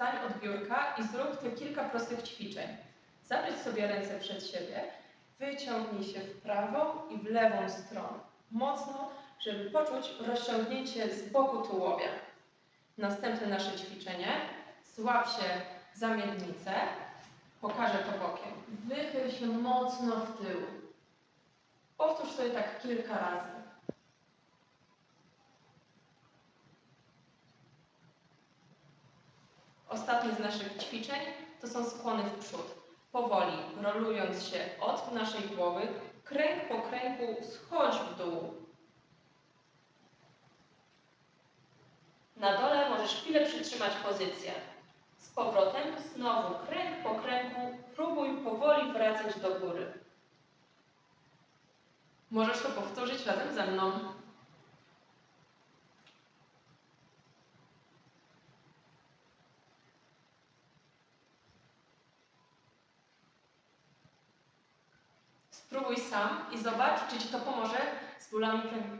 Stań od biurka i zrób te kilka prostych ćwiczeń. Zabierz sobie ręce przed siebie, wyciągnij się w prawą i w lewą stronę. Mocno, żeby poczuć rozciągnięcie z boku tułowia. Następne nasze ćwiczenie. Złap się za miednicę. Pokażę to bokiem. Wychyl się mocno w tył. Powtórz sobie tak kilka razy. Ostatnie z naszych ćwiczeń to są skłony w przód. Powoli, rolując się od naszej głowy, kręg po kręgu schodź w dół. Na dole możesz chwilę przytrzymać pozycję. Z powrotem znowu kręg po kręgu próbuj powoli wracać do góry. Możesz to powtórzyć razem ze mną. Spróbuj sam i zobacz, czy Ci to pomoże z bólami kręgu.